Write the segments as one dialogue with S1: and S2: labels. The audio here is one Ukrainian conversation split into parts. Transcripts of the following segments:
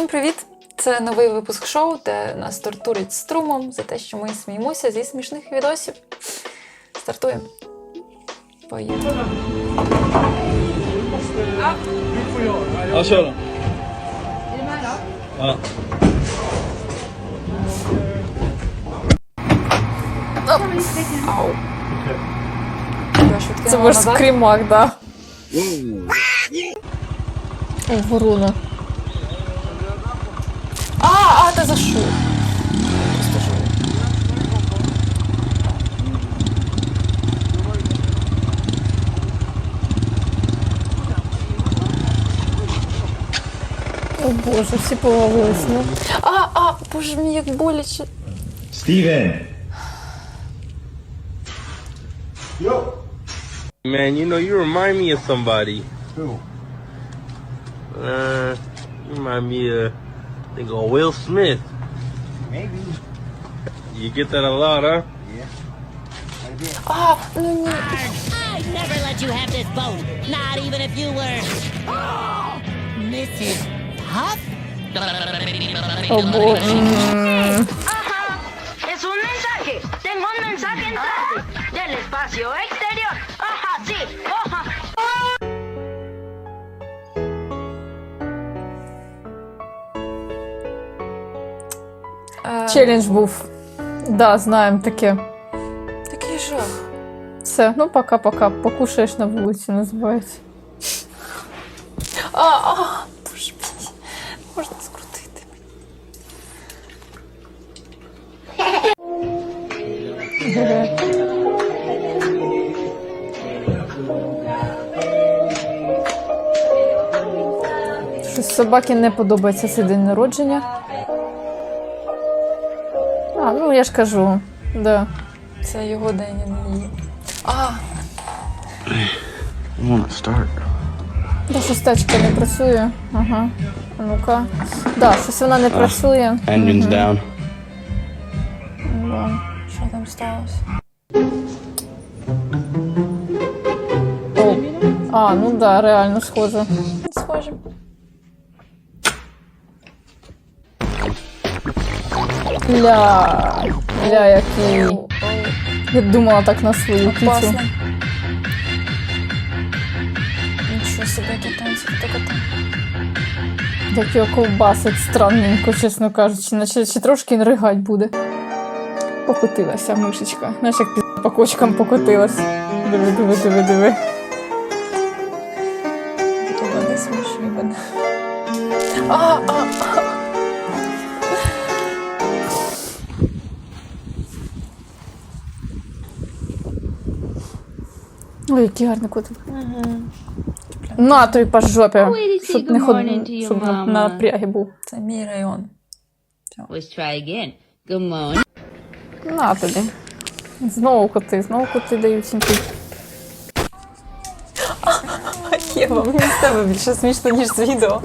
S1: Всім привіт! Це новий випуск шоу, де нас тортурять струмом за те, що ми сміємося зі смішних відосів. Стартуємо. Поїхали.
S2: Ja, kör då. Ja.
S1: Ау. Я швидко
S3: Це ваш скрімак, да. О, ворона.
S1: А, за? Просто жую.
S3: О боже, всі повалились, ну.
S1: А, а, боже мій, як боляче.
S4: Steven.
S5: Man, you know, you remind me of somebody.
S4: Who?
S5: Uh, you remind me of, They go Will Smith.
S4: Maybe.
S5: You get that a lot, huh?
S1: Yeah. Oh.
S6: I'd never let you have this boat. Not even if you were Mrs.
S7: Puff. Oh
S1: boy.
S3: Челендж був. Да, знаємо таке.
S1: Такий жах.
S3: Все, ну пока-пока. Покушаєш на вулиці, називається.
S1: А, а, боже мій. Можна скрутити.
S3: Щось собаки не подобається цей день народження. А, ну я ж кажу. Да.
S1: Це його день, а не її. А,
S5: I want start.
S3: Да, щось не працює. Ага. А Ну-ка. Да, щось вона не працює.
S5: Engine's down.
S3: Да.
S1: що там сталося?
S3: О. А, ну да, реально схоже.
S1: Схоже.
S3: Ля. Ля, який. Я думала так на свою кіцю.
S1: Опасно. Нічого собі, які танці кота.
S3: Так його ковбасить странненько, чесно кажучи, наче ще трошки не ригать буде. Покотилася мишечка. Знаєш, як пі- по кочкам покотилась. Диви, диви, диви, диви. Ой, який гарний котик. На тобі по жопі, щоб не ход... щоб на, на прягі був.
S1: Це мій район.
S6: Let's try again. Good morning.
S3: На тобі. Знову коти, знову коти дають сімки.
S1: Єва, мені з тебе більше смішно, ніж з відео.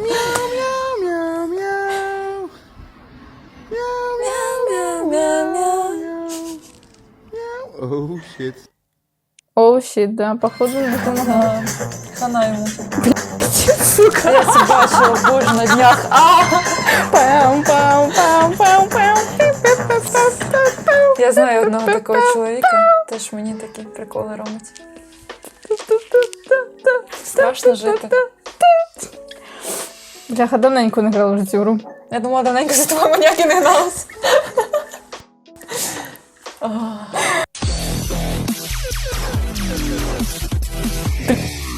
S5: Oh, shit.
S3: Оу, щит, да, походу, не допомагає.
S1: Хана йому.
S3: Сука.
S1: Я це бачила, боже, на днях. А!
S3: Пам, пам, пам, пам, пам.
S1: Я знаю одного такого чоловіка, теж мені такі приколи робить. Страшно жити.
S3: Бляха, давненько не грала в цю гру.
S1: Я думала, давненько за тобою маніяки не гналась.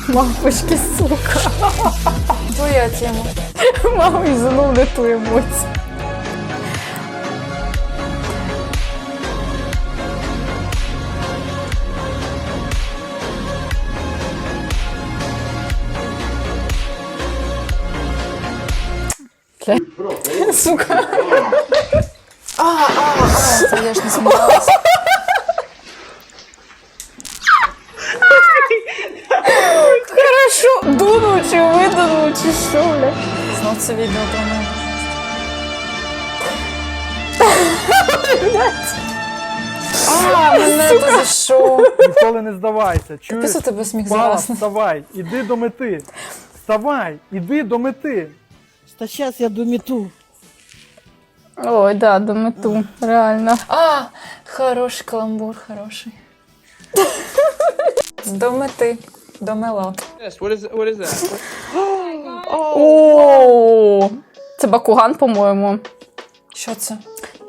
S3: Мавпочки, сука.
S1: Твоя тема.
S3: Мама, і знов не ту емоцію. Сука.
S1: А, а, а, це я ж не сміялася.
S3: Чи що, бля.
S1: Знов це відео про мене. А, мене ти за що?
S2: Ніколи не здавайся. Чуєш?
S1: У тебе сміх
S2: Пала,
S1: зараз.
S2: вставай, іди до мети. Вставай, іди до мети.
S8: Та зараз я домету.
S3: Ой, да, до мету, реально.
S1: А, хороший каламбур, хороший. До мети, до мела.
S5: Yes. What is what is that?
S3: О, це Бакуган, по-моєму.
S1: Що це?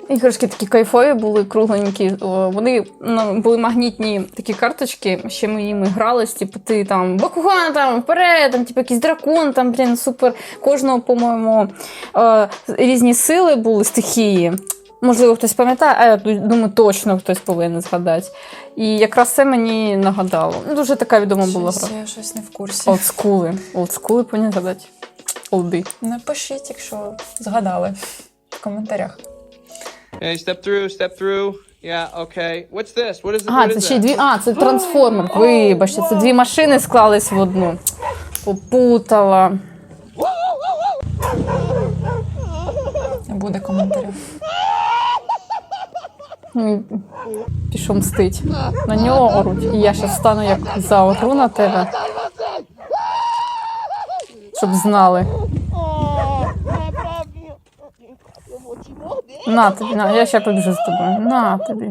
S3: Іграшки такі кайфові були, кругленькі. О, Вони ну, були магнітні такі карточки, ще ми їм грались, типу, ти там Бакуган, там вперед, там, типу, якийсь дракон, там, блін, супер. Кожного, по-моєму, е, різні сили були, стихії. Можливо, хтось пам'ятає, а я думаю, точно хтось повинен згадати. І якраз це мені нагадало. Ну, Дуже така відома була гра.
S1: я щось не в курсі.
S3: Олдскули. Олдскули повинні згадати. Олди.
S1: Напишіть, якщо згадали в коментарях.
S5: Hey, step through. Step through. Yeah. Okay. What's this? What is it?
S3: Ага,
S5: what
S3: це ще й дві. А, це трансформер. Вибачте, це дві машини склались в одну. Попутала.
S1: Не буде коментарів.
S3: М, Пішов мстить. На нього оруть. І я ще стану як заору на тебе. Щоб знали. На тобі, на, я ще побіжу з тобою. На тобі.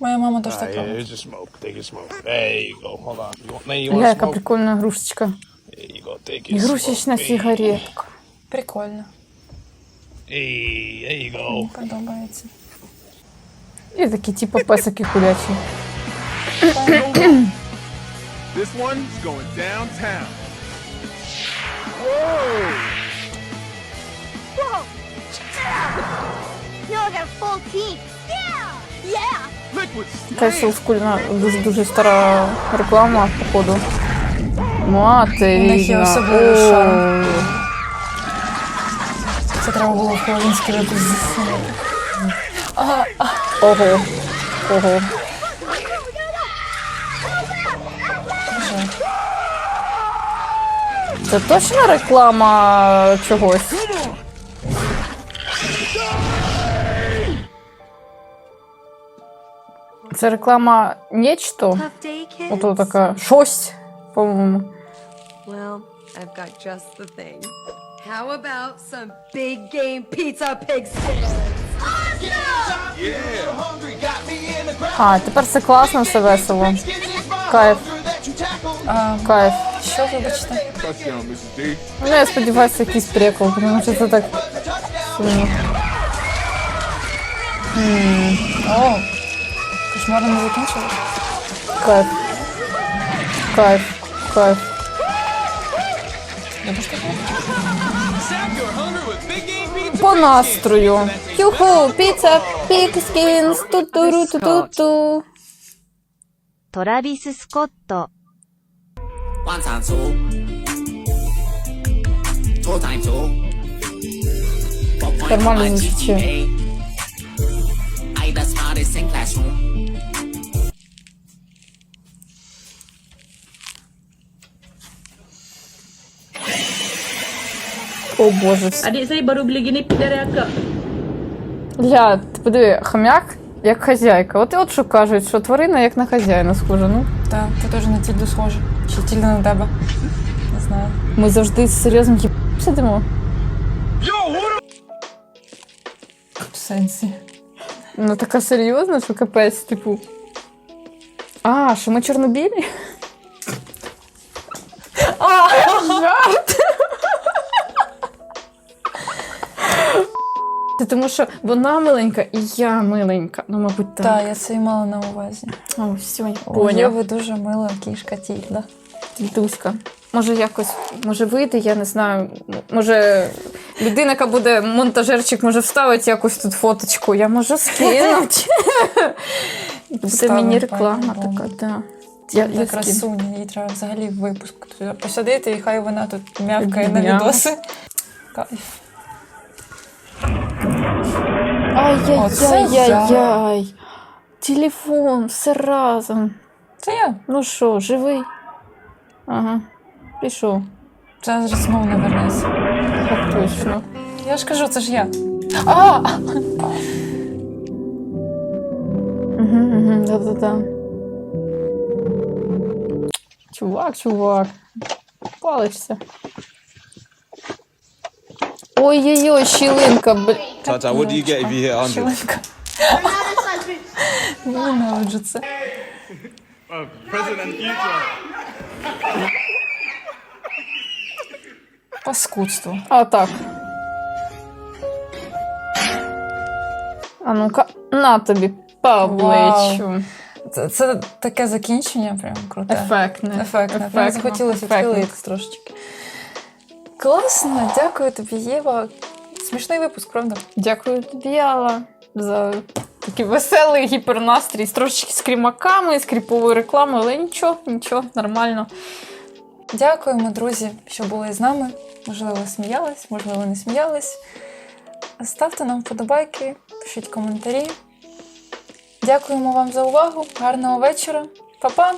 S1: Моя мама теж так
S9: Yeah,
S1: робить.
S3: Гля, яка прикольна грушечка.
S9: Hey,
S3: сигаретка.
S1: Прикольно. Подобається.
S3: І такі, типу, песики кулячі.
S9: This one's going downtown.
S7: You got a full team. Yeah! Yeah!
S9: Liquid
S3: Якась олдскульна, дуже-дуже стара реклама, походу. Мати.
S1: У них є особливий шарм. Це треба було в випуск засунути.
S3: Ого. Ого. Це точно реклама чогось? Це реклама нечто? Ото така щось, по-моєму.
S10: Well, I've got just the thing. How about some big game pizza pig skins?
S3: А, тепер це класно, все весело. Кайф. Кайф.
S1: Що, вибачте?
S3: Ну, я сподіваюся, якийсь прикол, тому що це так сумно.
S1: О, не закінчились?
S3: Кайф. Кайф. Кайф.
S1: Любиш таке?
S3: По настрою. Юху, піца, пікскінс, ту-ту-ру-ту-ту-ту.
S10: トラビス・スコット。
S6: 弯长粗，粗太粗，
S3: Нормально звучить.
S6: I the smartest in classroom.
S3: О боже.
S7: Adik saya baru beli gini dari akak.
S3: Ля, ти подиви, хомяк як хазяйка. От і от що кажуть, що тварина як на хазяїна схожа. Ну,
S1: Так, ти теж на тільду схожа. Чи тільда на тебе? Не знаю.
S3: ми завжди з серйозним їб сидимо.
S1: В сенсі.
S3: Ну така серйозна, що капець, типу. А, що ми чорнобілі? Це тому що вона миленька і я миленька. Ну, мабуть, так.
S1: Так, я це і мала на увазі.
S3: О, все, я поняв.
S1: ви дуже мила кішка Тільда.
S3: Тітуська. Може, якось може вийти, я не знаю. Може, людина, яка буде монтажерчик, може вставити якось тут фоточку. Я можу скинути.
S1: Вставимо,
S3: мені реклама така, да. Я, я
S1: красуня, їй треба взагалі в випуск посадити, і хай вона тут м'явкає на відоси. Кайф.
S3: Ай-яй-яй-яй. Телефон, все разом.
S1: Це я.
S3: Ну що, живий? Ага. Пішов.
S1: Зараз знову не вернеться.
S3: Так точно.
S1: Я ж кажу, це ж я. А!
S3: Угу, угу, да-да-да. Чувак, чувак. Палишся. Ой-ой-ой, щілинка, бля.
S5: Tata, what do you get if you hit 100?
S1: Щелинка. Ненавиджу це.
S2: Present and future.
S1: Паскудство.
S3: А так. А ну-ка, на тобі по обличчю.
S1: Це, це таке закінчення, прям круте.
S3: Ефектне.
S1: Ефектне. Прям захотілося відхилитись трошечки. Класно, дякую тобі, Єва. Смішний випуск, правда?
S3: Дякую тобі, Алла, за такий веселий гіпернастрій трошечки з крімаками, з кріповою рекламою, але нічого, нічого, нормально.
S1: Дякуємо, друзі, що були з нами. Можливо, сміялись, можливо, не сміялись. Ставте нам вподобайки, пишіть коментарі. Дякуємо вам за увагу. Гарного вечора. Па-па!